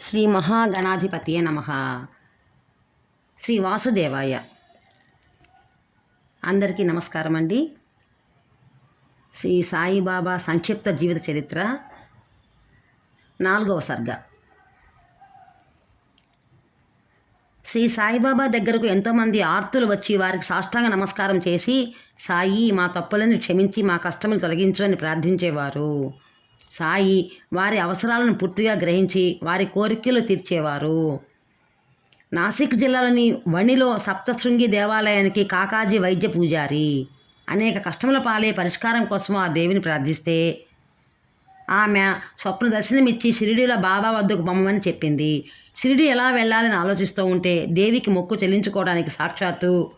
శ్రీ మహాగణాధిపతియ నమ. శ్రీ వాసుదేవాయ. అందరికీ నమస్కారం అండి శ్రీ సాయిబాబా సంక్షిప్త జీవిత చరిత్ర నాలుగవ సర్గ. శ్రీ సాయిబాబా దగ్గరకు ఎంతోమంది ఆర్తులు వచ్చి వారికి సాష్టాంగ నమస్కారం చేసి సాయి మా తప్పులను క్షమించి మా కష్టములు తొలగించు అని ప్రార్థించేవారు. సాయి వారి అవసరాలను పూర్తిగా గ్రహించి వారి కోరికలు తీర్చేవారు. నాసిక్ జిల్లాలోని వణిలో సప్తశృంగి దేవాలయానికి కాకాజీ వైద్య పూజారి. అనేక కష్టముల పాలే పరిష్కారం కోసం ఆ దేవిని ప్రార్థిస్తే ఆమె స్వప్న దర్శనమిచ్చి షిరిడిలో బాబా వద్దకు పొమ్మని చెప్పింది. షిరిడి ఎలా వెళ్ళాలని ఆలోచిస్తూ ఉంటే దేవికి మొక్కు చెల్లించుకోవడానికి సాక్షాత్తు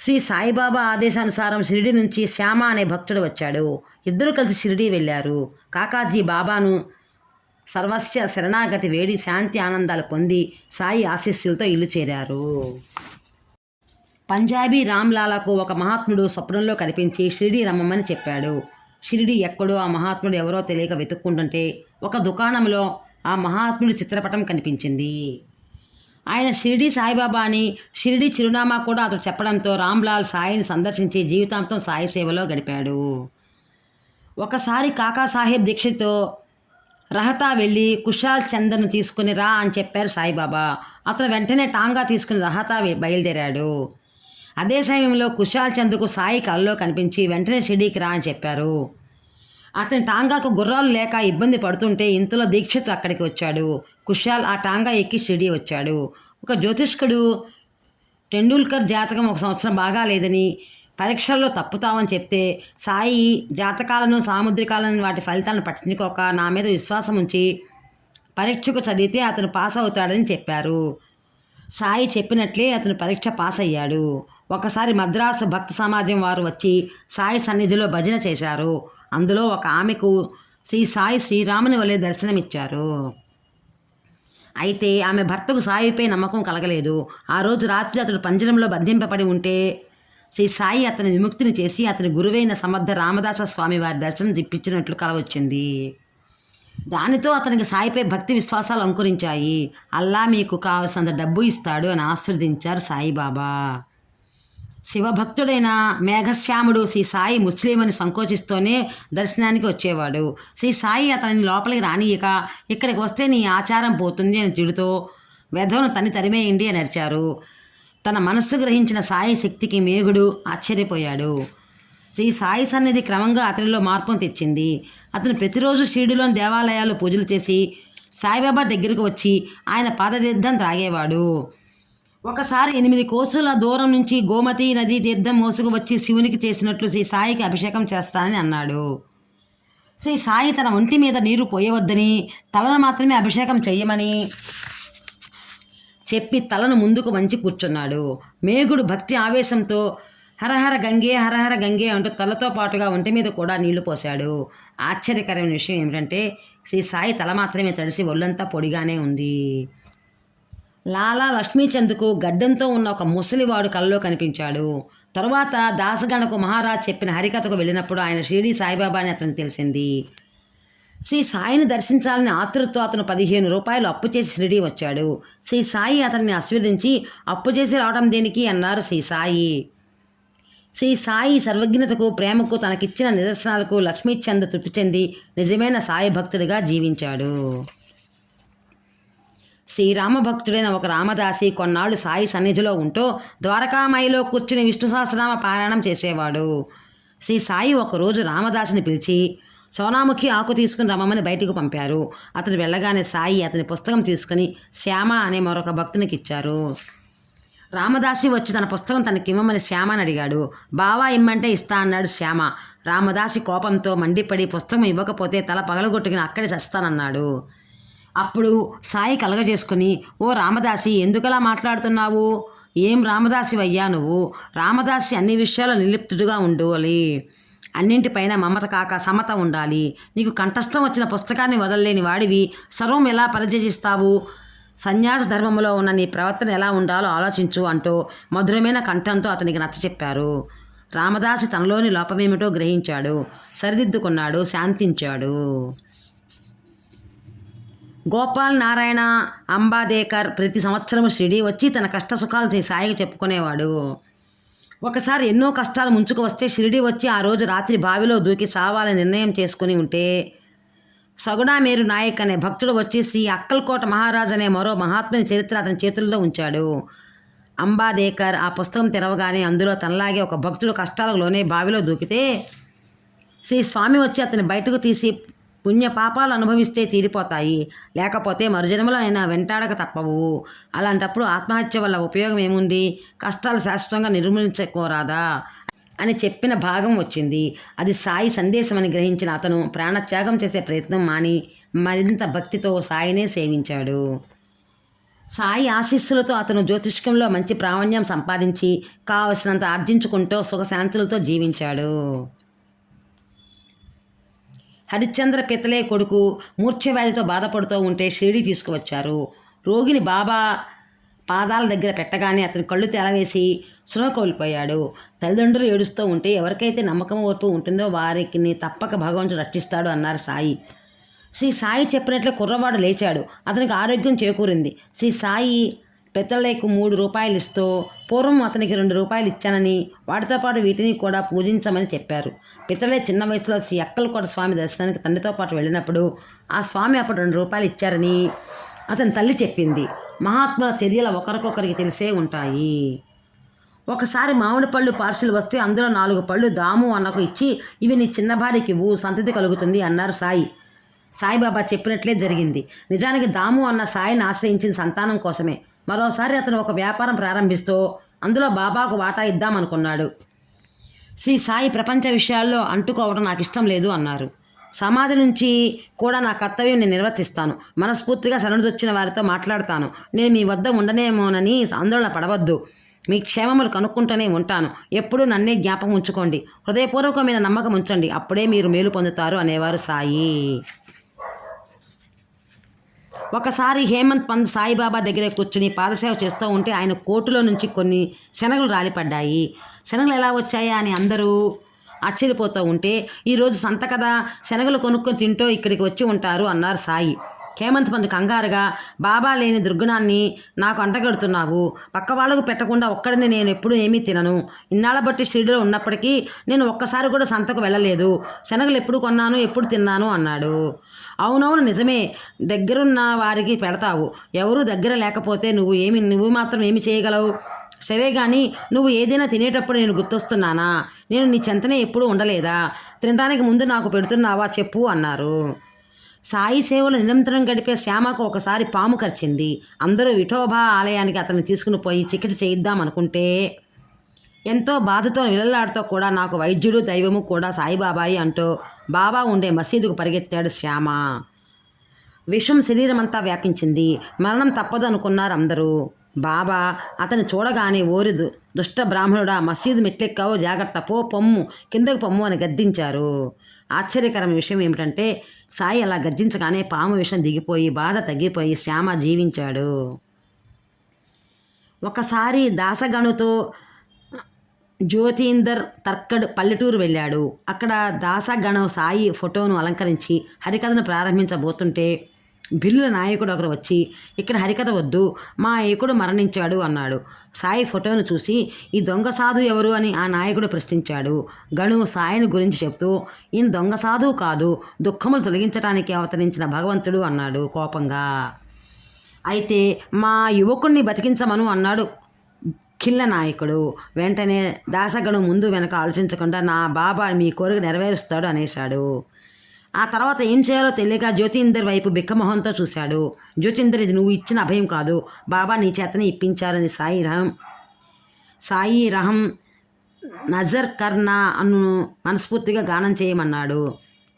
శ్రీ సాయిబాబా ఆదేశానుసారం షిరిడి నుంచి శ్యామ అనే భక్తుడు వచ్చాడు. ఇద్దరు కలిసి షిరిడి వెళ్ళారు. కాకాజీ బాబాను సర్వస్య శరణాగతి వేడి శాంతి ఆనందాలు పొంది సాయి ఆశీస్సులతో ఇల్లు చేరారు. పంజాబీ రామ్లాలకు ఒక మహాత్ముడు స్వప్నంలో కనిపించి షిరిడి రమ్మని చెప్పాడు. షిరిడి ఎక్కడో ఆ మహాత్ముడు ఎవరో తెలియక వెతుక్కుంటుంటే ఒక దుకాణంలో ఆ మహాత్ముడి చిత్రపటం కనిపించింది. ఆయన షిరిడి సాయిబాబా అని షిరిడి చిరునామా కూడా అతడు చెప్పడంతో రామ్లాల్ సాయిని సందర్శించి జీవితాంతం సాయి సేవలో గడిపాడు. ఒకసారి కాకాసాహెబ్ దీక్షిత్తో రహతా వెళ్ళి కుషాల్ చందర్ను తీసుకుని రా అని చెప్పారు సాయిబాబా. అతను వెంటనే టాంగా తీసుకుని రహతా బయలుదేరాడు. అదే సమయంలో కుషాల్ చంద్కు సాయి కళ్ళలో కనిపించి వెంటనే షిరిడీకి రా అని చెప్పారు. అతని టాంగాకు గుర్రాలు లేక ఇబ్బంది పడుతుంటే ఇంతలో దీక్షిత్ అక్కడికి వచ్చాడు. కుషాల్ ఆ టాంగా ఎక్కి షిరిడి వచ్చాడు. ఒక జ్యోతిష్కుడు టెండూల్కర్ జాతకం ఒక సంవత్సరం బాగాలేదని పరీక్షల్లో తప్పుతామని చెప్తే సాయి జాతకాలను సాముద్రికాలను వాటి ఫలితాలను పట్టించుకోక నా మీద విశ్వాసం ఉంచి పరీక్షకు చదివితే అతను పాస్ అవుతాడని చెప్పారు. సాయి చెప్పినట్లే అతను పరీక్ష పాస్ అయ్యాడు. ఒకసారి మద్రాసు భక్త సమాజం వారు వచ్చి సాయి సన్నిధిలో భజన చేశారు. అందులో ఒక ఆమెకు శ్రీ సాయి శ్రీరాముని వలె దర్శనమిచ్చారు. అయితే ఆమె భర్తకు సాయిపై నమ్మకం కలగలేదు. ఆ రోజు రాత్రి అతడు పంజరంలో బంధింపబడి ఉంటే శ్రీ సాయి అతని విముక్తిని చేసి అతని గురువైన సమర్థ రామదాస స్వామి వారి దర్శనం తిప్పించినట్లు కలవచ్చింది. దానితో అతనికి సాయిపై భక్తి విశ్వాసాలు అంకురించాయి. అల్లా మీకు కావలసినంత డబ్బు ఇస్తాడు అని ఆశీర్వదించారు సాయిబాబా. శివభక్తుడైన మేఘశ్యాముడు శ్రీ సాయి ముస్లిం అని సంకోచిస్తూనే దర్శనానికి వచ్చేవాడు. శ్రీ సాయి అతనిని లోపలికి రానియక ఇక్కడికి వస్తే నీ ఆచారం పోతుంది అని తిడుతూ వెధవను తని తరిమేయండి అని అరిచారు. తన మనస్సు గ్రహించిన సాయి శక్తికి మేఘుడు ఆశ్చర్యపోయాడు. శ్రీ సాయి సన్నిధి క్రమంగా అతనిలో మార్పును తెచ్చింది. అతను ప్రతిరోజు షిరిడిలోని దేవాలయాలు పూజలు చేసి సాయిబాబా దగ్గరకు వచ్చి ఆయన పాదతీర్థం త్రాగేవాడు. ఒకసారి ఎనిమిది కోసుల దూరం నుంచి గోమతి నది తీర్థం మోసుకు వచ్చి శివునికి చేసినట్లు శ్రీ సాయికి అభిషేకం చేస్తానని అన్నాడు. శ్రీ సాయి తన ఒంటి మీద నీరు పోయవద్దని తలను మాత్రమే అభిషేకం చెయ్యమని చెప్పి తలను ముందుకు వంచి కూర్చున్నాడు. మేఘుడు భక్తి ఆవేశంతో హరహర గంగే హరహర గంగే అంటూ తలతో పాటుగా ఒంటి మీద కూడా నీళ్ళు పోశాడు. ఆశ్చర్యకరమైన విషయం ఏమిటంటే శ్రీ సాయి తల మాత్రమే తడిసి ఒళ్ళంతా పొడిగానే ఉంది. లాలా లక్ష్మీచంద్కు గడ్డంతో ఉన్న ఒక ముసలివాడు కల్లో కనిపించాడు. తరువాత దాసగణకు మహారాజ్ చెప్పిన హరికథకు వెళ్ళినప్పుడు ఆయన షిరిడి సాయిబాబా అని అతనికి తెలిసింది. శ్రీ సాయిని దర్శించాలని ఆతృతో అతను పదిహేను రూపాయలు అప్పు చేసి షిరిడి వచ్చాడు. శ్రీ సాయి అతన్ని ఆశీర్వదించి అప్పు చేసి రావడం దేనికి అన్నారు శ్రీ సాయి. శ్రీ సాయి సర్వజ్ఞతకు ప్రేమకు తనకిచ్చిన నిదర్శనాలకు లక్ష్మీచంద్ తృప్తి చెంది నిజమైన సాయి భక్తుడిగా జీవించాడు. శ్రీరామభక్తుడైన ఒక రామదాసి కొన్నాళ్ళు సాయి సన్నిధిలో ఉంటూ ద్వారకామాయిలో కూర్చుని విష్ణు సహస్రనామ పారాయణం చేసేవాడు. శ్రీ సాయి ఒకరోజు రామదాసుని పిలిచి సోనాముఖి ఆకు తీసుకుని రమ్మని బయటకు పంపారు. అతను వెళ్ళగానే సాయి అతని పుస్తకం తీసుకుని శ్యామ అనే మరొక భక్తునికి ఇచ్చారు. రామదాసి వచ్చి తన పుస్తకం తనకి ఇమ్మని శ్యామని అడిగాడు. బావా ఇమ్మంటే ఇస్తా అన్నాడు శ్యామ. రామదాసి కోపంతో మండిపడి పుస్తకం ఇవ్వకపోతే తల పగలగొట్టుకుని అక్కడే చస్తానన్నాడు. అప్పుడు సాయి కలగజేసుకుని ఓ రామదాసి ఎందుకలా మాట్లాడుతున్నావు? ఏం రామదాసి అయ్యా నువ్వు? రామదాసి అన్ని విషయాలు నిలిప్తుడుగా ఉండాలి అన్నింటిపైన మమత కాక సమత ఉండాలి. నీకు కంఠస్థం వచ్చిన పుస్తకాన్ని వదలలేని వాడివి. సర్వం ఎలా పరిచయిస్తావు సన్యాస ధర్మంలో ఉన్న నీ ప్రవర్తన ఎలా ఉండాలో ఆలోచించు అంటూ మధురమైన కంఠంతో అతనికి నచ్చ చెప్పారు. రామదాసి తనలోని లోపమేమిటో గ్రహించాడు. సరిదిద్దుకున్నాడు శాంతించాడు. గోపాల్ నారాయణ అంబాదేకర్ ప్రతి సంవత్సరం షిరిడి వచ్చి తన కష్ట సుఖాలు సాయికి చెప్పుకునేవాడు. ఒకసారి ఎన్నో కష్టాలు ముంచుకు వస్తే షిరిడి వచ్చి ఆ రోజు రాత్రి బావిలో దూకి చావాలని నిర్ణయం చేసుకుని ఉంటే సగుణామేరు నాయక్ అనే భక్తుడు వచ్చి శ్రీ అక్కల్కోట మహారాజు అనే మరో మహాత్ముని చరిత్ర అతని చేతుల్లో ఉంచాడు. అంబాదేకర్ ఆ పుస్తకం తెరవగానే అందులో తనలాగే ఒక భక్తుడు కష్టాలకు లోనే బావిలో దూకితే శ్రీ స్వామి వచ్చి అతని బయటకు తీసి పుణ్య పాపాలు అనుభవిస్తే తీరిపోతాయి. లేకపోతే మరుజన్మలో అయినా వెంటాడక తప్పవు. అలాంటప్పుడు ఆత్మహత్య వల్ల ఉపయోగం ఏముంది? కష్టాలు శాశ్వతంగా నిర్మూలించుకోరాదా? అని చెప్పిన భాగం వచ్చింది. అది సాయి సందేశం అని గ్రహించిన అతను ప్రాణత్యాగం చేసే ప్రయత్నం మాని మరింత భక్తితో సాయినే సేవించాడు. సాయి ఆశీస్సులతో అతను జ్యోతిష్కంలో మంచి ప్రావీణ్యం సంపాదించి కావలసినంత ఆర్జించుకుంటూ సుఖశాంతులతో జీవించాడు. హరిశ్చంద్ర పితలే కొడుకు మూర్ఛవ్యాధితో బాధపడుతూ ఉంటే షిరిడి తీసుకువచ్చారు. రోగిని బాబా పాదాల దగ్గర పెట్టగానే అతని కళ్ళు తెలవేసి సృహ కోల్పోయాడు. తల్లిదండ్రులు ఏడుస్తూ ఉంటే ఎవరికైతే నమ్మకం ఓర్పు ఉంటుందో వారికి తప్పక భగవంతుడు రక్షిస్తాడు అన్నారు సాయి. శ్రీ సాయి చెప్పినట్లు కుర్రవాడు లేచాడు. అతనికి ఆరోగ్యం చేకూరింది. శ్రీ సాయి పెద్దలేకు మూడు రూపాయలు ఇస్తూ పూర్వం అతనికి రెండు రూపాయలు ఇచ్చానని వాటితో పాటు వీటిని కూడా పూజించమని చెప్పారు. పితలే చిన్న వయసులో శ్రీ అక్కలకోట స్వామి దర్శనానికి తండ్రితో పాటు వెళ్ళినప్పుడు ఆ స్వామి అప్పుడు రెండు రూపాయలు ఇచ్చారని అతని తల్లి చెప్పింది. మహాత్ముల చర్యలు ఒకరికొకరికి తెలిసే ఉంటాయి. ఒకసారి మామిడి పళ్ళు పార్సిల్ వస్తే అందులో నాలుగు పళ్ళు దాము అన్నకు ఇచ్చి ఇవి నీ చిన్న భార్యకి ఊ సంతతి కలుగుతుంది అన్నారు సాయి. సాయిబాబా చెప్పినట్లే జరిగింది. నిజానికి దాము అన్న సాయిని ఆశ్రయించిన సంతానం కోసమే. మరోసారి అతను ఒక వ్యాపారం ప్రారంభిస్తూ అందులో బాబాకు వాటా ఇద్దామనుకున్నాడు. శ్రీ సాయి ప్రపంచ విషయాల్లో అంటుకోవడం నాకు ఇష్టం లేదు అన్నారు. సమాధి నుంచి కూడా నా కర్తవ్యం నేను నిర్వర్తిస్తాను. మనస్ఫూర్తిగా శరణుదొచ్చిన వారితో మాట్లాడతాను. నేను మీ వద్ద ఉండనేమోనని ఆందోళన పడవద్దు. మీ క్షేమములు కనుక్కుంటూనే ఉంటాను. ఎప్పుడూ నన్నే జ్ఞాపకం ఉంచుకోండి. హృదయపూర్వకమైన నమ్మకం ఉంచండి. అప్పుడే మీరు మేలు పొందుతారు అనేవారు సాయి. ఒకసారి హేమంత్ పంత్ సాయిబాబా దగ్గర కూర్చుని పాదసేవ చేస్తూ ఉంటే ఆయన కోటులో నుంచి కొన్ని శనగలు రాలిపడ్డాయి. శనగలు ఎలా వచ్చాయా అని అందరూ ఆశ్చర్యపోతూ ఉంటే ఈరోజు సంత కదా శనగలు కొనుక్కొని తింటూ ఇక్కడికి వచ్చి ఉంటారు అన్నారు సాయి. హేమంత్ పంత్ కంగారుగా బాబా లేని దుర్గుణాన్ని నాకు అంటగడుతున్నావు. పక్క వాళ్ళకు పెట్టకుండా ఒక్కడిని నేను ఎప్పుడు ఏమీ తినను. ఇన్నాళ్ళ బట్టి షిరిడిలో ఉన్నప్పటికీ నేను ఒక్కసారి కూడా సంతకు వెళ్ళలేదు. శనగలు ఎప్పుడు కొన్నాను ఎప్పుడు తిన్నాను అన్నాడు. అవునవును నిజమే. దగ్గరున్న వారికి పెడతావు. ఎవరు దగ్గర లేకపోతే నువ్వు ఏమి నువ్వు మాత్రం ఏమి చేయగలవు? సరే కానీ నువ్వు ఏదైనా తినేటప్పుడు నేను గుర్తొస్తున్నానా? నేను నీ చెంతనే ఎప్పుడూ ఉండలేదా? తినడానికి ముందు నాకు పెడుతున్నావా చెప్పు అన్నారు. సాయి సేవలు నిరంతరం గడిపే శ్యామకు ఒకసారి పాము కరిచింది. అందరూ విఠోబా ఆలయానికి అతన్ని తీసుకుని పోయి చికిత్స చేయిద్దాం అనుకుంటే ఎంతో బాధతో నిలలాడుతూ కూడా నాకు వైద్యుడు దైవము కూడా సాయిబాబాయి అంటూ బాబా ఉండే మసీదుకు పరిగెత్తాడు శ్యామ. విషం శరీరమంతా వ్యాపించింది. మరణం తప్పదు అనుకున్నారు అందరూ. బాబా అతని చూడగానే ఓరి దు- దుష్ట బ్రాహ్మణుడా మసీదు మెట్లెక్కావు జాగ్రత్త పో పొమ్ము కిందకు పొమ్ము అని గద్దించారు. ఆశ్చర్యకరమైన విషయం ఏమిటంటే సాయి అలా గర్జించగానే పాము విషం దిగిపోయి బాధ తగ్గిపోయి శ్యామ జీవించాడు. ఒకసారి దాసగణుతో జ్యోతీందర్ తర్కడ్ పల్లెటూరు వెళ్ళాడు. అక్కడ దాసగణం సాయి ఫోటోను అలంకరించి హరికథను ప్రారంభించబోతుంటే బిల్లుల నాయకుడు ఒకరు వచ్చి ఇక్కడ హరికథ వద్దు మా ఏకుడు మరణించాడు అన్నాడు. సాయి ఫోటోను చూసి ఈ దొంగ సాధు ఎవరు? అని ఆ నాయకుడు ప్రశ్నించాడు. గణు సాయిని గురించి చెప్తూ ఈయన దొంగ సాధువు కాదు దుఃఖములు తొలగించడానికి అవతరించిన భగవంతుడు అన్నాడు కోపంగా. అయితే మా యువకుణ్ణి బతికించమను అన్నాడు కిల్ల నాయకుడు. వెంటనే దాసగణం ముందు వెనక ఆలోచించకుండా నా బాబా మీ కోరిక నెరవేరుస్తాడు అనేశాడు. ఆ తర్వాత ఏం చేయాలో తెలియక జ్యోతీందర్ వైపు బిక్కమొహంతో చూశాడు. జ్యోతీందర్ ఇది నువ్వు ఇచ్చిన అభయం కాదు. బాబా నీ చేతనే ఇప్పించారని సాయి రహం సాయి రహం నజర్ కర్నా అను మనస్ఫూర్తిగా గానం చేయమన్నాడు.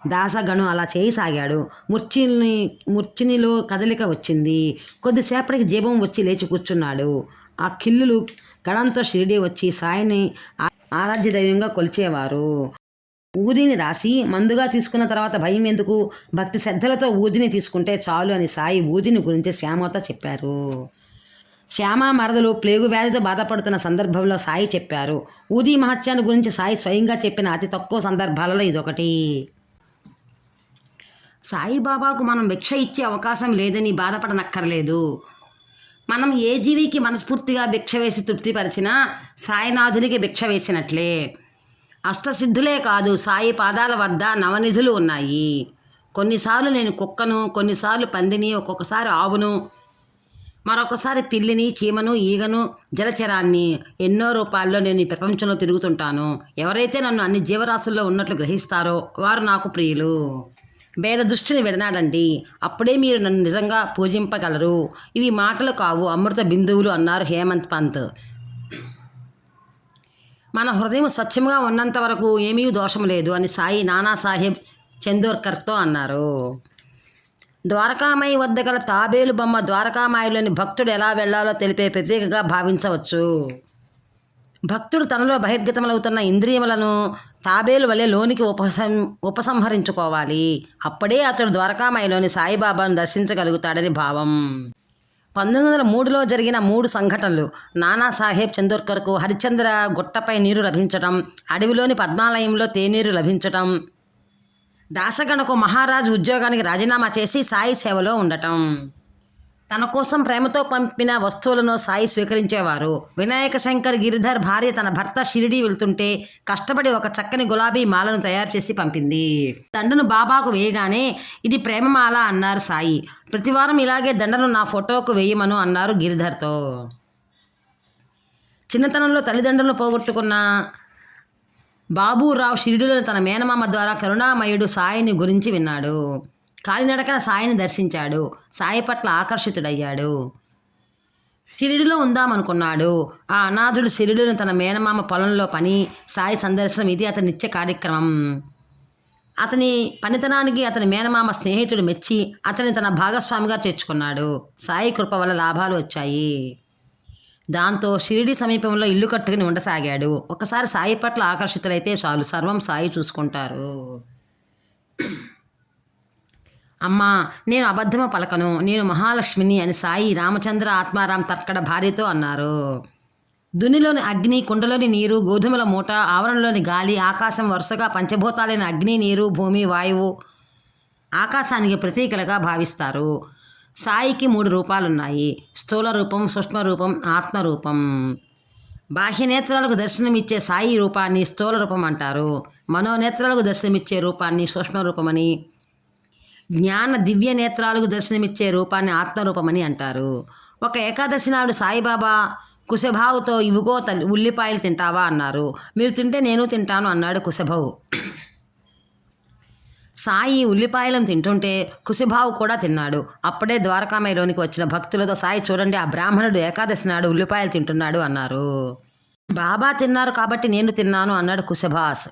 దాసగణు అలా చేయసాగాడు. ముర్చిని ముర్చినిలో కదలిక వచ్చింది. కొద్దిసేపటికి జీవం వచ్చి లేచి కూర్చున్నాడు. ఆ కిల్లులు గణంతో షిరిడి వచ్చి సాయిని ఆరాధ్య దైవంగా కొలిచేవారు. ఊదిని రాసి మందుగా తీసుకున్న తర్వాత భయం ఎందుకు? భక్తి శ్రద్ధలతో ఊదిని తీసుకుంటే చాలు అని సాయి ఊదిని గురించి శ్యామతో చెప్పారు. శ్యామ మరదలు ప్లేగు వ్యాధితో బాధపడుతున్న సందర్భంలో సాయి చెప్పారు. ఊది మహత్యాన్ని గురించి సాయి స్వయంగా చెప్పిన అతి తక్కువ సందర్భాలలో ఇదొకటి. సాయిబాబాకు మనం భిక్ష ఇచ్చే అవకాశం లేదని బాధపడనక్కర్లేదు. మనం ఏ జీవికి మనస్ఫూర్తిగా భిక్ష వేసి తృప్తిపరిచినా సాయినాథునికి భిక్ష వేసినట్లే. అష్టసిద్ధులే కాదు సాయి పాదాల వద్ద నవనిధులు ఉన్నాయి. కొన్నిసార్లు నేను కుక్కను కొన్నిసార్లు పందిని ఒక్కొక్కసారి ఆవును మరొకసారి పిల్లిని చీమను ఈగను జలచరాన్ని ఎన్నో రూపాల్లో నేను ఈ ప్రపంచంలో తిరుగుతుంటాను. ఎవరైతే నన్ను అన్ని జీవరాశుల్లో ఉన్నట్లు గ్రహిస్తారో వారు నాకు ప్రియులు. భేద దృష్టిని విడనాడండి. అప్పుడే మీరు నన్ను నిజంగా పూజింపగలరు. ఇవి మాటలు కావు అమృత బిందువులు అన్నారు హేమంత్ పంత్. మన హృదయం స్వచ్ఛంగా ఉన్నంత వరకు ఏమీ దోషం లేదు అని సాయి నానాసాహెబ్ చందోర్కర్తో అన్నారు. ద్వారకామాయి వద్ద గల తాబేలు బొమ్మ ద్వారకామాయిలోని భక్తుడు ఎలా వెళ్ళాలో తెలిపే ప్రతీకగా భావించవచ్చు. భక్తుడు తనలో బహిర్గతములవుతున్న ఇంద్రియములను తాబేలు వలె లోనికి ఉపసం ఉపసంహరించుకోవాలి. అప్పుడే అతడు ద్వారకామయలోని సాయిబాబాను దర్శించగలుగుతాడని భావం. పంతొమ్మిది వందల మూడులో జరిగిన మూడు సంఘటనలు నానాసాహెబ్ చందోర్కర్కు హరిచంద్ర గుట్టపై నీరు లభించటం అడవిలోని పద్మాలయంలో తేనీరు లభించటం దాసగణకు మహారాజు ఉద్యోగానికి రాజీనామా చేసి సాయి సేవలో ఉండటం. తన కోసం ప్రేమతో పంపిన వస్తువులను సాయి స్వీకరించేవారు. వినాయక శంకర్ గిరిధర్ భార్య తన భర్త షిరిడి వెళ్తుంటే కష్టపడి ఒక చక్కని గులాబీ మాలను తయారు చేసి పంపింది. దండను బాబాకు వేయగానే ఇది ప్రేమమాల అన్నారు సాయి. ప్రతివారం ఇలాగే దండను నా ఫోటోకు వేయమను అన్నారు గిరిధర్తో. చిన్నతనంలో తల్లిదండ్రులను పోగొట్టుకున్న బాబురావు షిరిడిలో తన మేనమామ ద్వారా కరుణామయుడు సాయిని గురించి విన్నాడు. కాలినడకన సాయిని దర్శించాడు. సాయి పట్ల ఆకర్షితుడయ్యాడు. షిరిడిలో ఉందామనుకున్నాడు. ఆ అనాథుడు షిరిడిని తన మేనమామ పొలంలో పని సాయి సందర్శనం ఇది అతని నిత్య కార్యక్రమం. అతని పనితనానికి అతని మేనమామ స్నేహితుడు మెచ్చి అతని తన భాగస్వామిగా చేర్చుకున్నాడు. సాయి కృప వల్ల లాభాలు వచ్చాయి. దాంతో షిరిడి సమీపంలో ఇల్లు కట్టుకుని ఉండసాగాడు. ఒకసారి సాయి పట్ల ఆకర్షితులైతే చాలు. సర్వం సాయి చూసుకుంటారు. అమ్మా నేను అబద్ధము పలకను. నేను మహాలక్ష్మిని అని సాయి రామచంద్ర ఆత్మారాం తర్కడ భార్యతో అన్నారు. దునిలోని అగ్ని కుండలోని నీరు గోధుమల మూట ఆవరణలోని గాలి ఆకాశం వరుసగా పంచభూతాలైన అగ్ని నీరు భూమి వాయువు ఆకాశానికి ప్రతీకలుగా భావిస్తారు. సాయికి మూడు రూపాలున్నాయి. స్థూల రూపం సూక్ష్మ రూపం ఆత్మరూపం బాహ్యనేత్రాలకు దర్శనమిచ్చే సాయి రూపాన్ని స్థూల రూపం అంటారు. మనోనేత్రాలకు దర్శనమిచ్చే రూపాన్ని సూక్ష్మ రూపమని జ్ఞాన దివ్య నేత్రాలకు దర్శనమిచ్చే రూపాన్ని ఆత్మరూపమని అంటారు. ఒక ఏకాదశి నాడు సాయిబాబా కుశభావుతో ఇవిగో తల్లి ఉల్లిపాయలు తింటావా? అన్నారు. మీరు తింటే నేను తింటాను అన్నాడు కుశభావు. సాయి ఉల్లిపాయలను తింటుంటే కుశభావు కూడా తిన్నాడు. అప్పుడే ద్వారకామయలోనికి వచ్చిన భక్తులతో సాయి చూడండి ఆ బ్రాహ్మణుడు ఏకాదశి నాడు ఉల్లిపాయలు తింటున్నాడు అన్నారు. బాబా తిన్నారు కాబట్టి నేను తిన్నాను అన్నాడు కుశభాస్.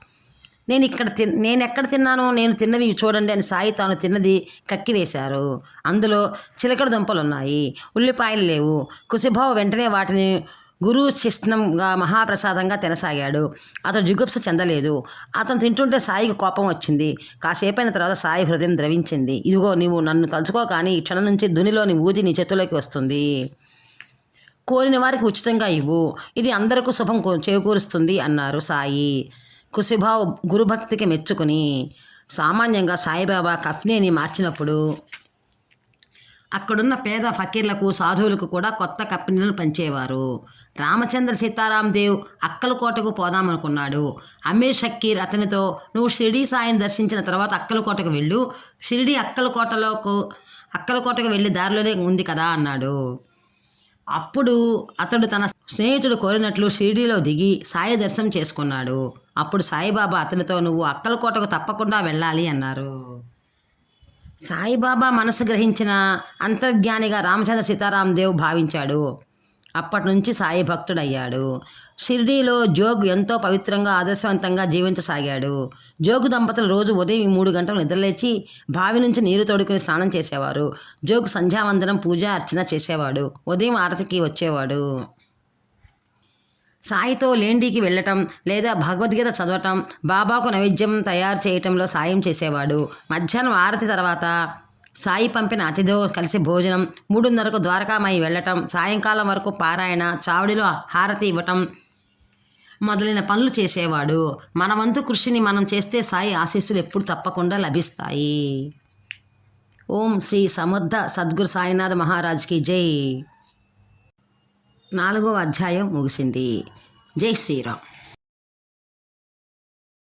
నేను ఇక్కడ తిన్ నేను ఎక్కడ తిన్నానో నేను తిన్నవి చూడండి అని సాయి తాను తిన్నది కక్కివేశారు అందులో చిలకడ దుంపలు ఉన్నాయి ఉల్లిపాయలు లేవు. కుశభావు వెంటనే వాటిని గురువు శిష్ణంగా మహాప్రసాదంగా తినసాగాడు. అతడు జుగుప్స చెందలేదు. అతను తింటుంటే సాయికి కోపం వచ్చింది. కాసేపైన తర్వాత సాయి హృదయం ద్రవించింది. ఇదిగో నీవు నన్ను తలుచుకో కానీ ఈ క్షణం నుంచి దునిలోని ఊది నీ చేతిలోకి వస్తుంది. కోరిన వారికి ఉచితంగా ఇవ్వు. ఇది అందరికీ శుభం చేకూరుస్తుంది అన్నారు సాయి. కుశిభావ్ గురుభక్తికి మెచ్చుకుని సామాన్యంగా సాయిబాబా కఫ్నీని మార్చినప్పుడు అక్కడున్న పేద ఫకీర్లకు సాధువులకు కూడా కొత్త కంపెనీలను పంచేవారు. రామచంద్ర సీతారాం దేవ్ అక్కలకోటకు పోదామనుకున్నాడు. అమీర్ షక్కీర్ అతనితో నువ్వు షిరిడి సాయిని దర్శించిన తర్వాత అక్కలకోటకు వెళ్ళు. షిరిడి అక్కలకోటలోకు అక్కలకోటకు వెళ్ళి దారిలోనే ఉంది కదా అన్నాడు. అప్పుడు అతడు తన స్నేహితుడు కోరినట్లు షిరిడీలో దిగి సాయి దర్శనం చేసుకున్నాడు. అప్పుడు సాయిబాబా అతనితో నువ్వు అక్కలకోటకు తప్పకుండా వెళ్ళాలి అన్నారు. సాయిబాబా మనసు గ్రహించిన అంతర్జ్ఞానిగా రామచంద్ర సీతారాం దేవ్ భావించాడు. అప్పటి నుంచి సాయి భక్తుడయ్యాడు. షిరిడీలో జోగ్ ఎంతో పవిత్రంగా ఆదర్శవంతంగా జీవించసాగాడు. జోగు దంపతులు రోజు ఉదయం మూడు గంటలు నిద్రలేచి బావి నుంచి నీరు తోడుకుని స్నానం చేసేవారు. జోగు సంధ్యావందనం పూజ అర్చన చేసేవాడు. ఉదయం ఆరతికి వచ్చేవాడు. సాయితో లేండికి వెళ్ళటం లేదా భగవద్గీత చదవటం బాబాకు నైవేద్యం తయారు చేయటంలో సాయం చేసేవాడు. మధ్యాహ్నం ఆరతి తర్వాత సాయి పంపిన అతిథితో కలిసి భోజనం మూడున్నరకు ద్వారకామాయి వెళ్ళటం సాయంకాలం వరకు పారాయణ చావడిలో హారతి ఇవ్వటం మొదలైన పనులు చేసేవాడు. మన వంతు కృషిని మనం చేస్తే సాయి ఆశీస్సులు ఎప్పుడు తప్పకుండా లభిస్తాయి. ఓం శ్రీ సముద్ర సద్గురు సాయినాథ్ మహారాజ్కి జై. నాలుగవ అధ్యాయం ముగిసింది. జై శ్రీరామ్.